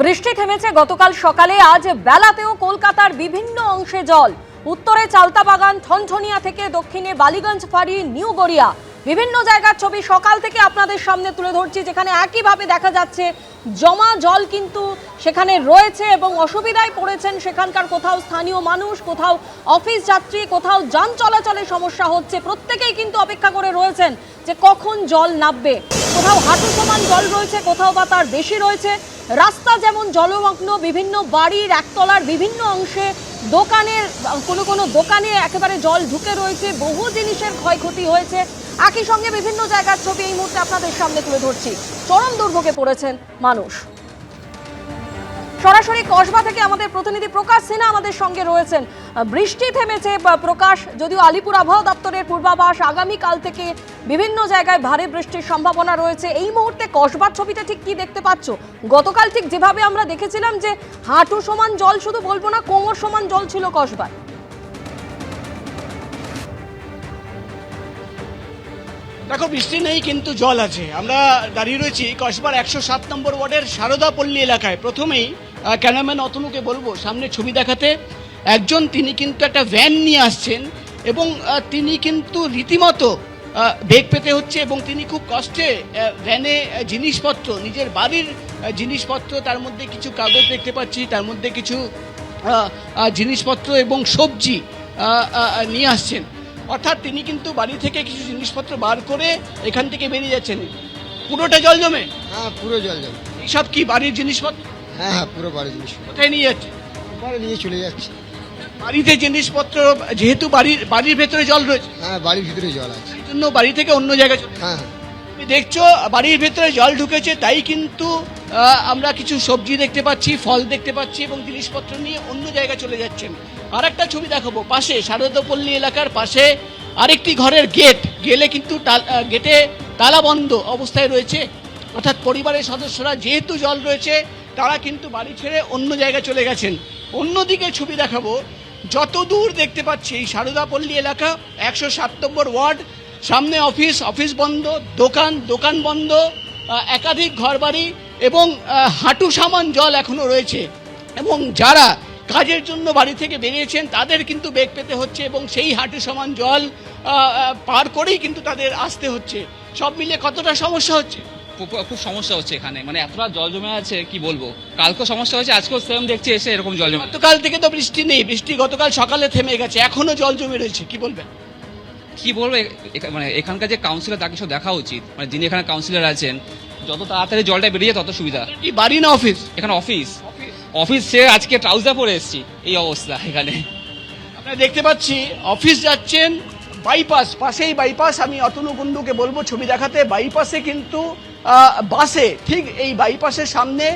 বৃষ্টি থেমেছে। গতকাল সকালে আজ বেলাতেও কলকাতার বিভিন্ন অংশে জল। উত্তরে চালতা বাগান ঠনঠনিয়া থেকে দক্ষিণে বালিগঞ্জ ফাড়ি, নিউ গড়িয়া। বিভিন্ন জায়গার ছবি সকাল থেকে আপনাদের সামনে তুলে ধরছি, যেখানে একইভাবে দেখা যাচ্ছে, জমা জল কিন্তু সেখানে রয়েছে এবং অসুবিধায় পড়েছেন সেখানকার কোথাও স্থানীয় মানুষ, কোথাও অফিস যাত্রী, কোথাও যান চলাচলে সমস্যা হচ্ছে। প্রত্যেকেই কিন্তু অপেক্ষা করে রয়েছেন যে কখন জল নামবে। কোথাও হাঁটু সমান জল রয়েছে, কোথাও বা তার বেশি রয়েছে। রাস্তা যেমন জলমগ্ন, বিভিন্ন বাড়ির একতলার বিভিন্ন অংশে দোকানের, কোনো কোনো দোকানে একেবারে জল ঢুকে রয়েছে, বহু জিনিসের ক্ষয়ক্ষতি হয়েছে। একই সঙ্গে বিভিন্ন জায়গার ছবি এই মুহূর্তে আপনাদের সামনে তুলে ধরছি। চরম দুর্ভোগে পড়েছেন মানুষ। সরাসরি কসবা থেকে আমাদের প্রতিনিধি প্রকাশ সিনহা আমাদের সঙ্গে রয়েছেন। বৃষ্টি থেমেছে প্রকাশ, যদিও আলিপুর আবহাওয়া দপ্তরের পূর্বাভাস, আগামীকাল থেকে বিভিন্ন জায়গায় ভারী বৃষ্টির সম্ভাবনা রয়েছে। এই মুহূর্তে কসবার ছবিটা ঠিক কি দেখতে পাচ্ছ? গতকাল ঠিক যেভাবে আমরা দেখেছিলাম যে হাঁটু সমান জল শুধু বলব না, কোমর সমান জল ছিল কসবার। দেখো, বৃষ্টি নেই, কিন্তু জল আছে। আমরা দাঁড়িয়ে রয়েছি কসবার একশো সাত নম্বর ওয়ার্ডের সারদাপল্লী এলাকায়। প্রথমেই ক্যামেরাম্যান অতনুকে বলব, সামনে ছবি দেখাতে। একজন তিনি কিন্তু একটা ভ্যান নিয়ে আসছেন এবং তিনি কিন্তু রীতিমতো বেগ পেতে হচ্ছে এবং তিনি খুব কষ্টে ভ্যানে জিনিসপত্র, নিজের বাড়ির জিনিসপত্র, তার মধ্যে কিছু কাগজ দেখতে পাচ্ছি, তার মধ্যে কিছু জিনিসপত্র এবং সবজি নিয়ে আসছেন। অর্থাৎ তিনি কিন্তু বাড়ি থেকে কিছু জিনিসপত্র বার করে এখান থেকে বেরিয়ে যাচ্ছেন। পুরোটা জল জমে? হ্যাঁ পুরো জল জমে। এইসব কি বাড়ির জিনিসপত্র? হ্যাঁ হ্যাঁ পুরো বাড়ির জিনিসপত্র। কোথায় নিয়ে যাচ্ছে? পরে নিয়ে চলে যাচ্ছে। বাড়িতে জিনিসপত্র যেহেতু বাড়ির বাড়ির ভেতরে জল রয়েছে। হ্যাঁ বাড়ির ভিতরে জল আছে। জন্য বাড়ি থেকে অন্য জায়গায় হ্যাঁ হ্যাঁ। দেখছ, বাড়ির ভেতরে জল ঢুকেছে, তাই কিন্তু আমরা কিছু সবজি দেখতে পাচ্ছি, ফল দেখতে পাচ্ছি এবং জিনিসপত্র নিয়ে অন্য জায়গায় চলে যাচ্ছেন আর একটা ছবি দেখাবো, পাশে শারদাপল্লী এলাকার পাশে আরেকটি ঘরের গেট, গেলে কিন্তু গেটে তালা বন্ধ অবস্থায় রয়েছে। অর্থাৎ পরিবারের সদস্যরা যেহেতু জল রয়েছে, তারা কিন্তু বাড়ি ছেড়ে অন্য জায়গায় চলে গেছেন। অন্যদিকে ছবি দেখাবো যত দূর দেখতে পাচ্ছি এই শারদাপল্লী এলাকা, একশো সাত নম্বর ওয়ার্ড সামনে অফিস অফিস বন্ধ দোকান দোকান বন্ধ একাধিক ঘরবাড়ি এবং হাঁটু সামান জল এখনও রয়েছে। এবং যারা কাজের জন্য বাড়ি থেকে বেরিয়েছেন তাদের কিন্তু বেগ পেতে হচ্ছে এবং সেই হাঁটু সমান জল পার করেই কিন্তু তাদের আসতে হচ্ছে। সব মিলে কতটা সমস্যা হচ্ছে? খুব খুব সমস্যা হচ্ছে এখানে। মানে এতটা জল জমে আছে কি বলব? কালকেও সমস্যা হয়েছে আজকেও সেম দেখছি এসে এরকম জল জমে গতকাল থেকে তো বৃষ্টি নেই। বৃষ্টি গতকাল সকালে থেমে গেছে। এখনও জল জমে রয়েছে কি বলবেন? কি বলব মানে এখানকার যে কাউন্সিলর তাকে সব দেখা উচিত। মানে যিনি এখানে কাউন্সিলর আছেন যত তাড়াতাড়ি জলটা বেরিয়ে তত সুবিধা। কি বাড়ি না অফিস এখানে অফিস অফিস সে আজকে ট্রাউজার পরে এসেছি এই অবস্থা এখানে। আপনারা দেখতে পাচ্ছি অফিস যাচ্ছেন বাইপাস পাশেই বাইপাস আমি অতনু বন্ধুকে বলব ছবি দেখাতে বাইপাসে কিন্তু বাসে ঠিক এই বাইপাসের সামনে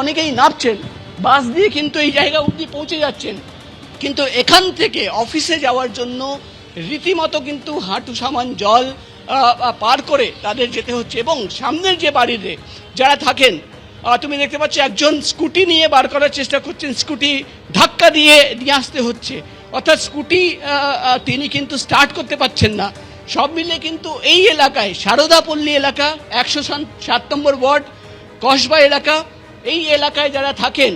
অনেকেই নামছেন। বাস দিয়ে কিন্তু এই জায়গা অবধি পৌঁছে যাচ্ছেন। কিন্তু এখান থেকে অফিসে যাওয়ার জন্য রীতিমতো কিন্তু হাঁটু সামান জল পার করে তাদের যেতে হচ্ছে। এবং সামনের যে বাড়িতে যারা থাকেন তুমি দেখতে পাচ্ছ একজন স্কুটি নিয়ে বার করার চেষ্টা করছেন। স্কুটি ধাক্কা দিয়ে, নিয়ে আসতে হচ্ছে। অর্থাৎ স্কুটি তিনি কিন্তু স্টার্ট করতে পারছেন না। সব মিলে কিন্তু এই এলাকায়, সারদাপল্লী এলাকা, একশো সাত নম্বর ওয়ার্ড, কসবা এলাকা, এই এলাকায় যারা থাকেন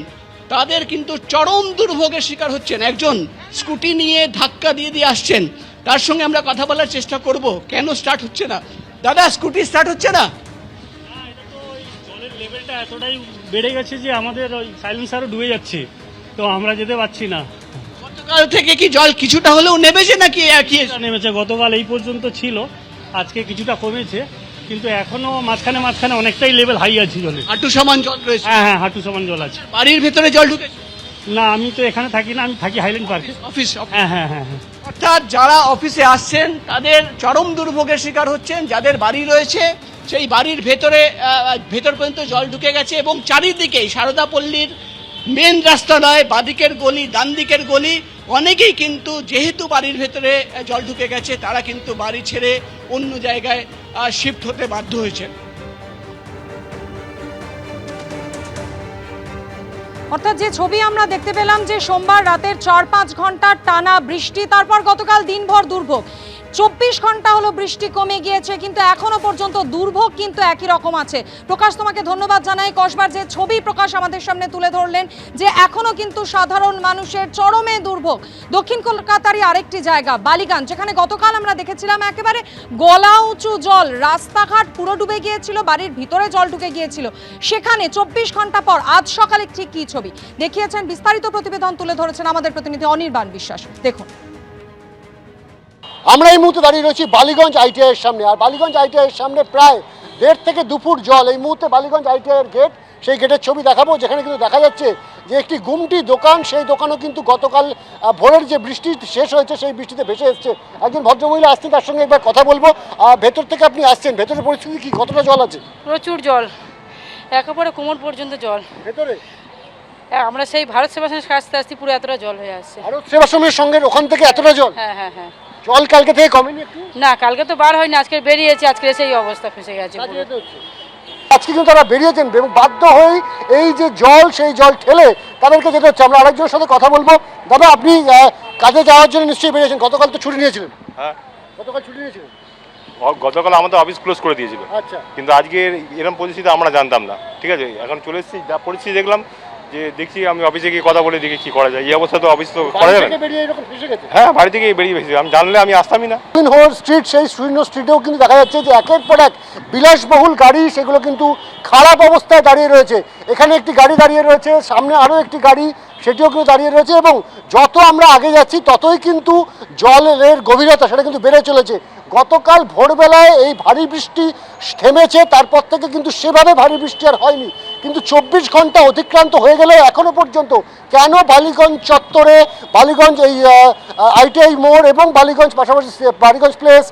তাদের কিন্তু চরম দুর্ভোগের শিকার হচ্ছেন। একজন স্কুটি নিয়ে ধাক্কা দিয়ে দিয়ে আসছেন। তার সঙ্গে আমরা কথা বলার চেষ্টা করব। কেন স্টার্ট হচ্ছে না? দাদা, স্কুটি স্টার্ট হচ্ছে না? লেভেলটা এতটাই বেড়ে গেছে যে আমাদের ওই সাইলেন্সারও ডুবে যাচ্ছে তো আমরা যেতে পারছি না গতকাল থেকে কি জল কিছুটা হলেও নেমেছে নাকি? একই নেমেছে। গতকাল এই পর্যন্ত ছিল। আজকে কিছুটা কমেছে। কিন্তু এখনও মাঝখানে মাঝখানে অনেকটাই লেভেল হাই আছে জলের হাঁটু সমান জল রয়েছে। হ্যাঁ হ্যাঁ হাঁটু সমান জল আছে। বাড়ির ভেতরে জল ঢুকেছে না আমি তো এখানে থাকি না আমি থাকি হাইল্যান্ড পার্কে অফিস হ্যাঁ হ্যাঁ হ্যাঁ হ্যাঁ। অর্থাৎ যারা অফিসে আসছেন তাদের চরম দুর্ভোগের শিকার হচ্ছেন যাদের বাড়ি রয়েছে সেই বাড়ির ভেতরে ভেতর পর্যন্ত জল ঢুকে গেছে এবং চারিদিকেই সারদাপল্লীর মেন রাস্তা নয় বাদিকের গলি ডান দিকের গলি অনেকেই কিন্তু যেহেতু বাড়ির ভেতরে জল ঢুকে গেছে তারা কিন্তু বাড়ি ছেড়ে অন্য জায়গায় শিফট হতে বাধ্য হয়েছেন। অর্থাৎ যে ছবি আমরা দেখতে পেলাম যে সোমবার রাতের চার পাঁচ ঘণ্টার টানা বৃষ্টি, তারপর গতকাল দিনভর দুর্ভোগ। চব্বিশ ঘণ্টা হলো বৃষ্টি কমে গিয়েছে, কিন্তু এখনও পর্যন্ত দুর্ভোগ কিন্তু একই রকম আছে। প্রকাশ তোমাকে ধন্যবাদ জানাই। কসবার যে ছবি প্রকাশ আমাদের সামনে তুলে ধরলেন, যে এখনও কিন্তু সাধারণ মানুষের চরমে দুর্ভোগ। দক্ষিণ কলকাতারই আরেকটি জায়গা বালিগান যেখানে গতকাল আমরা দেখেছিলাম একেবারে গলা উঁচু জল। রাস্তাঘাট পুরো ডুবে গিয়েছিল, বাড়ির ভিতরে জল ঢুকে গিয়েছিল। সেখানে চব্বিশ ঘণ্টা পর, আজ সকালে ঠিক কী ছবি? দেখিয়েছেন বিস্তারিত প্রতিবেদন তুলে ধরেছেন আমাদের প্রতিনিধি অনির্বাণ বিশ্বাস। দেখুন। আমরা এই মুহূর্তে দাঁড়িয়ে রয়েছি বালিগঞ্জ আইটিআই এর সামনে। আর বালিগঞ্জ আইটিআই এর সামনে প্রায় দেড় থেকে দুপুর জল। এই মুহূর্তে বালিগঞ্জ আইটিআই এর গেট সেই গেটের ছবি দেখাবো যেখানে কিন্তু দেখা যাচ্ছে যে একটি গুমটি দোকান সেই দোকানও কিন্তু গতকাল ভোরের যে বৃষ্টি শেষ হয়েছে সেই বৃষ্টিতে ভেসে এসছে। একজন ভদ্রমহিলা আসছেন তার সঙ্গে একবার কথা বলব। আর ভেতর থেকে আপনি আসছেন ভেতরের পরিস্থিতি কি? কতটা জল আছে? প্রচুর জল। একেবারে কোমর পর্যন্ত জল। ভেতরে? এ, আমরা সেই ভারত সেবাশ্রমের কাছতে আসতে পুরো এতটা জল হয়ে আসছে। ভারত সেবাশ্রমের সঙ্গে ওখান থেকে এতটা জল? হ্যাঁ হ্যাঁ হ্যাঁ। জল কালকে থেকে কমেনি একটু? না কালকে তো বার হয়নি আজকে বেরিয়েছে আজকে সেই অবস্থা ফেসে গেছে আজকে কিন্তু তারা বেরিয়েছেন এবং বাধ্য হয়ে এই যে জল সেই জল ঠেলে তাদেরকে যেতে হচ্ছে। আমরা আরেকজনের সাথে কথা বলব। দাদা আপনি কাজে যাওয়ার জন্য নিশ্চয়ই বেরিয়েছেন। গতকাল তো ছুটি নিয়েছিলেন। হ্যাঁ। গতকাল ছুটি নিয়েছিলেন? গতকাল আমাদের অফিস ক্লোজ করে দিয়েছিল। আচ্ছা। কিন্তু আজকে এরকম পরিস্থিতি আমরা জানতাম না। ঠিক আছে? এখন চলে এসেছি যা পরিস্থিতি দেখলাম যে দেখছি আমি অফিসে গিয়ে কথা বলে দেখি কি করা যায়। এই অবস্থা তো অফিস তো করা যাবে। না হ্যাঁ বাড়ি থেকে বেরিয়ে গেছি। আমি জানলে আমি আসতামই না। টুইন হোর স্ট্রিট সেই শূন্য স্ট্রিটেও কিন্তু দেখা যাচ্ছে যে একের পর এক বিলাসবহুল গাড়ি সেগুলো কিন্তু খারাপ অবস্থায় দাঁড়িয়ে রয়েছে। এখানে একটি গাড়ি দাঁড়িয়ে রয়েছে সামনে আরও একটি গাড়ি সেটিও কিন্তু দাঁড়িয়ে রয়েছে এবং যত আমরা আগে যাচ্ছি ততই কিন্তু জলের গভীরতা সেটা কিন্তু বেড়ে চলেছে। গতকাল ভোরবেলায় এই ভারী বৃষ্টি থেমেছে তারপর থেকে কিন্তু সেভাবে ভারী বৃষ্টি আর হয়নি। কিন্তু চব্বিশ ঘণ্টা অতিক্রান্ত হয়ে গেলেও এখনও পর্যন্ত কেন বালিগঞ্জ চত্বরে, বালিগঞ্জ এই আইটিআই মোড় এবং বালিগঞ্জ পাশাপাশি Ballygunge place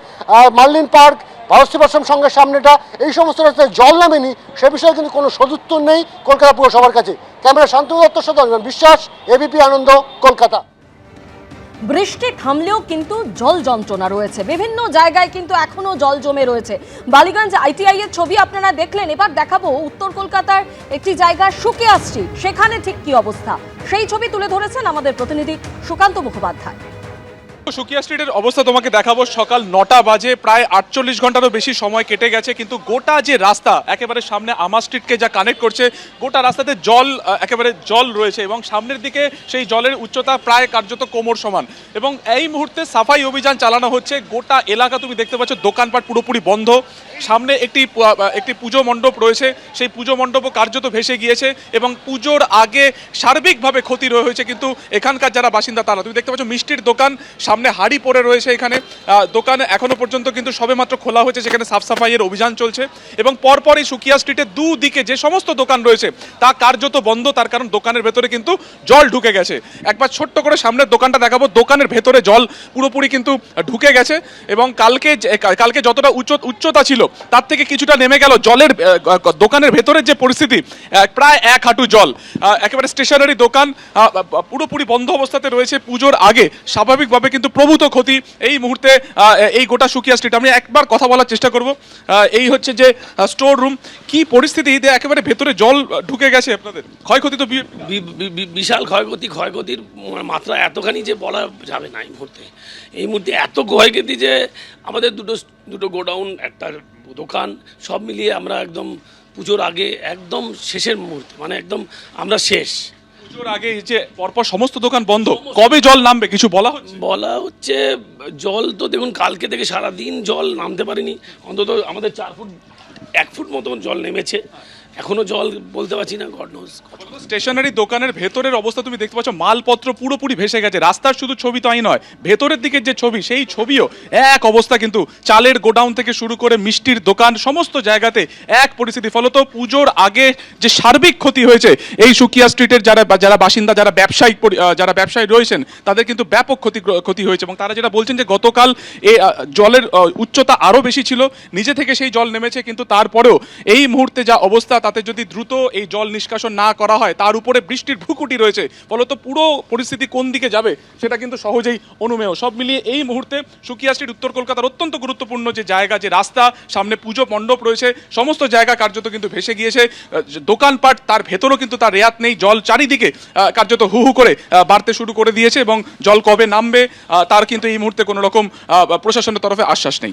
Merlin park, Bharat Sevashram সঙ্গের সামনেটা, এই সমস্ত রাস্তায় জল নামেনি, সে বিষয়ে কিন্তু কোনো সদুত্তর নেই কলকাতা পুরসভার কাছে। ক্যামেরা শান্তনু দত্তর সাথে বিশ্বাস, এবিপি আনন্দ, কলকাতা। বৃষ্টি থামলেও কিন্তু জল যন্ত্রণা রয়েছে। বিভিন্ন জায়গায় কিন্তু এখনও জল জমে রয়েছে। বালিগঞ্জ আইটিআই এর ছবি আপনারা দেখলেন। এবার দেখাবো উত্তর কলকাতার একটি জায়গা, সুকিয়া স্ট্রিট। সেখানে ঠিক কি অবস্থা? সেই ছবি তুলে ধরেছেন আমাদের প্রতিনিধি সুকান্ত মুখোপাধ্যায়। সুকিয়া স্ট্রিটের অবস্থা তোমাকে দেখাবো। সকাল নটা বাজে, প্রায় আটচল্লিশ ঘন্টারও বেশি সময় কেটে গেছে, কিন্তু গোটা যে রাস্তা, একেবারে সামনে আমা স্ট্রিটকে যা কানেক্ট করছে, গোটা রাস্তাতে জল একেবারে জল রয়েছে এবং সামনের দিকে সেই জলের উচ্চতা প্রায় কার্যত কোমর সমান। এবং এই মুহূর্তে সাফাই অভিযান চালানো হচ্ছে। গোটা এলাকা তুমি দেখতে পাচ্ছ, দোকানপাট পুরোপুরি বন্ধ। সামনে একটি একটি পুজো মণ্ডপ রয়েছে। সেই পুজো মণ্ডপও কার্যত ভেসে গিয়েছে এবং পুজোর আগে সার্বিকভাবে ক্ষতি রয়ে হয়েছে, কিন্তু এখানকার যারা বাসিন্দা তারা। তুমি দেখতে পাচ্ছ, মিষ্টির দোকান সামনে হাড়ি পড়ে রয়েছে এখানে। দোকান এখনও পর্যন্ত কিন্তু সবেমাত্র খোলা হয়েছে সেখানে সাফ সাফাইয়ের অভিযান চলছে। এবং পরপরই সুকিয়া স্ট্রিটের দুদিকে যে সমস্ত দোকান রয়েছে, তা কার্যত বন্ধ, তার কারণ দোকানের ভেতরে কিন্তু জল ঢুকে গেছে। একবার ছোট্ট করে সামনের দোকানটা দেখাবো, দোকানের ভেতরে জল পুরোপুরি কিন্তু ঢুকে গেছে। এবং কালকে কালকে যতটা উচ্চ উচ্চতা ছিল, তার থেকে কিছুটা নেমে গেল জলের দোকানের ভেতরের যে পরিস্থিতি প্রায় এক হাঁটু জল। একেবারে স্টেশনারি দোকান পুরোপুরি বন্ধ অবস্থাতে রয়েছে পুজোর আগে। স্বাভাবিকভাবে কিন্তু প্রভূত ক্ষতি এই মুহূর্তে এই গোটা সুকিয়া স্ট্রিট আমি একবার কথা বলার চেষ্টা করব। এই হচ্ছে যে স্টোর রুম কি পরিস্থিতি? একেবারে ভেতরে জল ঢুকে গেছে আপনাদের। ক্ষয়ক্ষতি তো বিশাল ক্ষয়ক্ষতি, ক্ষয়ক্ষতির মাত্রা এতখানি যে বলা যাবে না এই মুহূর্তে। এই মুহূর্তে এত ক্ষয়ক্ষতি যে আমাদের দুটো দুটো গোডাউন, একটা দোকান, সব মিলিয়ে আমরা একদম পুজোর আগে, একদম শেষের মুহূর্তে মানে একদম আমরা শেষ। পুজোর আগে যে পরপর সমস্ত দোকান বন্ধ, কবে জল নামবে কিছু বলা হচ্ছে? বলা হচ্ছে, জল তো দেখুন, কালকে থেকে সারা দিন জল নামতে পারেনি। অন্তত আমাদের চার ফুট, এক ফুট মতন জল নেমেছে। এখনও জল বলতে পারছি না গড নোজ স্টেশনারি দোকানের ভেতরের অবস্থা তুমি দেখতে পাচ্ছ, মালপত্র পুরোপুরি ভেসে গেছে। রাস্তার শুধু ছবি তাই নয়, ভেতরের দিকের যে ছবি, সেই ছবিও এক অবস্থা কিন্তু চালের গোডাউন থেকে শুরু করে মিষ্টির দোকান, সমস্ত জায়গাতে এক পরিস্থিতি। ফলত পুজোর আগে যে সার্বিক ক্ষতি হয়েছে, এই সুকিয়া স্ট্রিটের যারা যারা বাসিন্দা, যারা ব্যবসায়িক যারা ব্যবসায়ী রয়েছেন, তাদের কিন্তু ব্যাপক ক্ষতি ক্ষতি হয়েছে। এবং তারা যেটা বলছেন যে গতকাল এ জলের উচ্চতা আরও বেশি ছিল, নিজে থেকে সেই জল নেমেছে, কিন্তু তারপরেও এই মুহূর্তে যা অবস্থা তাতে যদি দ্রুত এই জল নিষ্কাশন না করা হয়, তার উপরে বৃষ্টির ভুকুটি রয়েছে, ফলত পুরো পরিস্থিতি কোন দিকে যাবে সেটা কিন্তু সহজেই অনুমেয়। সব মিলিয়ে এই মুহূর্তে সুকিয়া স্ট্রিট, উত্তর কলকাতার অত্যন্ত গুরুত্বপূর্ণ যে জায়গা, যে রাস্তা, সামনে পুজো মণ্ডপ রয়েছে, সমস্ত জায়গা কার্যত কিন্তু ভেসে গিয়েছে। দোকানপাট, তার ভেতরও কিন্তু তার রেয়াত নেই, জল চারিদিকে কার্যত হু হু করে বাড়তে শুরু করে দিয়েছে এবং জল কবে নামবে তার কিন্তু এই মুহূর্তে কোনো রকম প্রশাসনের তরফে আশ্বাস নেই।